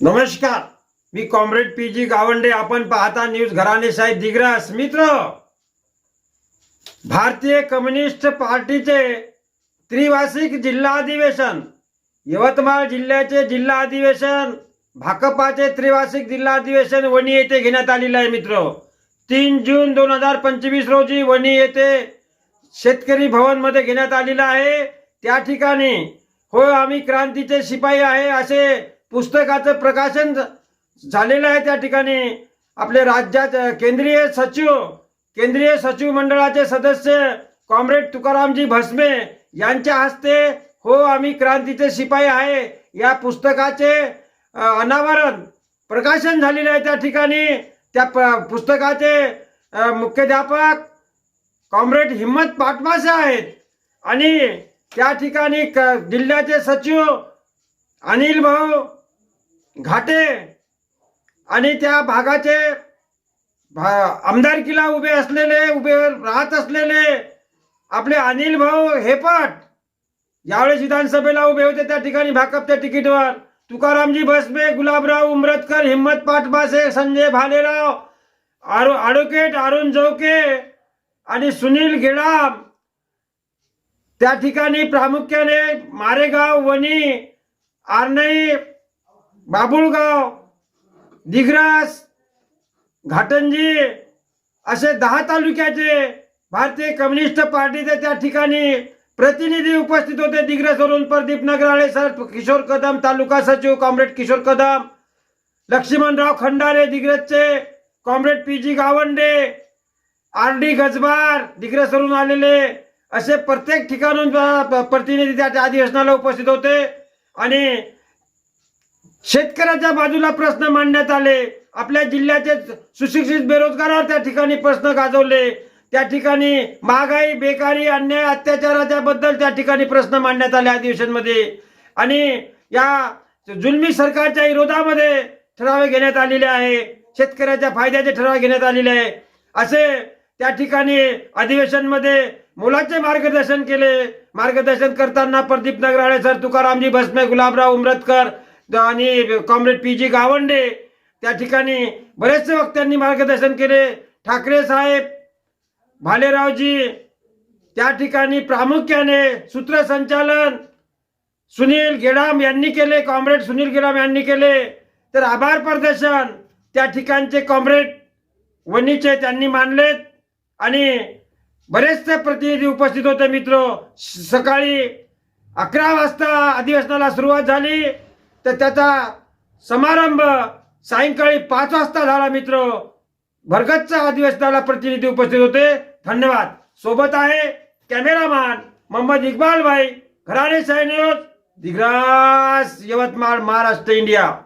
नमस्कार मी comrade P G Gawande. आपण पाहता न्यूज घराणे साहेब दिग्रास. मित्र भारतीय कम्युनिस्ट पार्टीचे त्रिवार्षिक जिल्हा अधिवेशन यवतमाळ जिल्ह्याचे जिल्हा अधिवेशन भाकपाचे त्रिवार्षिक जिल्हा अधिवेशन वणी येथे घेण्यात आलेलं आहे मित्र. तीन जून दोन हजार पंचवीस रोजी वणी येथे शेतकरी भवनमध्ये घेण्यात आलेलं आहे. त्या ठिकाणी हो आम्ही क्रांतीचे शिपाई आहे असे पुस्तकाचं प्रकाशन झालेलं आहे त्या ठिकाणी. आपले राज्यात केंद्रीय सचिव केंद्रीय सचिव मंडळाचे सदस्य कॉम्रेड तुकारामजी भस्मे यांच्या हस्ते हो आम्ही क्रांतीचे शिपाई आहे. या पुस्तकाचे अनावरण प्रकाशन झालेलं आहे त्या ठिकाणी. त्या प- पुस्तकाचे मुख्याध्यापक कॉम्रेड हिम्मत पाटमासे आहेत आणि त्या ठिकाणी क जिल्ह्याचे सचिव अनिल भाऊ घाटे आणि त्या भागाचे भा- आमदारकीला उभे असलेले उभे राहत असलेले आपले अनिल भाऊ हेपट यावेळेस विधानसभेला उभे होते. त्या ठिकाणी भाकपच्या तिकीटवर तुकारामजी भसबे गुलाबराव उमरतकर हिम्मत पाटबासे संजय भालेराव आरो ॲडव्होकेट अरुण जवके आणि सुनील गेडाम. त्या ठिकाणी प्रामुख्याने मारेगाव वणी आर्नई बाबुळगाव दिग्रास घाटंजी असे दहा तालुक्याचे भारतीय कम्युनिस्ट पार्टीचे त्या ठिकाणी प्रतिनिधी उपस्थित होते. दिग्रसवरून प्रदीप नगराळे सर किशोर कदम तालुका सचिव comrade Kishore Kadam Laxmanrao Khandare दिग्रजचे comrade P G Gawande R D Gajbar दिग्रसवरून आलेले असे प्रत्येक ठिकाणून प- प्रतिनिधी त्या त्या अधिवेशनाला उपस्थित होते. आणि शेतकऱ्याच्या बाजूला प्रश्न मांडण्यात आले. आपल्या जिल्ह्याचे सुशिक्षित बेरोजगारावर त्या ठिकाणी प्रश्न गाजवले. त्या ठिकाणी महागाई बेकारी अन्याय अत्याचाराच्या बद्दल त्या ठिकाणी प्रश्न मांडण्यात आले अधिवेशनमध्ये आणि या जुलमी सरकारच्या विरोधामध्ये ठराव घेण्यात आलेले आहे. शेतकऱ्याच्या फायद्याचे ठराव घेण्यात आलेले आहे. असे त्या ठिकाणी अधिवेशनमध्ये मुलाचे मार्गदर्शन केले. मार्गदर्शन करताना प्रदीप नगराळे सर तुकारामजी भस्मे गुलाबराव उमरतकर आणि कॉम्रेड पी जी गावंडे त्या ठिकाणी बरेचसे वक्त्यांनी मार्गदर्शन केले. ठाकरे साहेब भालेरावजी त्या ठिकाणी प्रामुख्याने सूत्रसंचालन सुनील गेडाम यांनी केले कॉम्रेड सुनील गेडाम यांनी केले. तर आभार प्रदर्शन त्या ठिकाणचे कॉम्रेड वनीचे त्यांनी मानलेत. आणि बरेचसे प्रतिनिधी उपस्थित होते मित्र. सकाळी अकरा वाजता अधिवेशनाला सुरुवात झाली. तर त्याचा समारंभ सायंकाळी पाच वाजता झाला मित्र. भरगतच्या अधिवेशनाला प्रतिनिधी उपस्थित होते. धन्यवाद. सोबत आहे कॅमेरामॅन मोहम्मद इक्बाल भाई घराणे सैन्य दिग्रास यवतमाळ महाराष्ट्र इंडिया.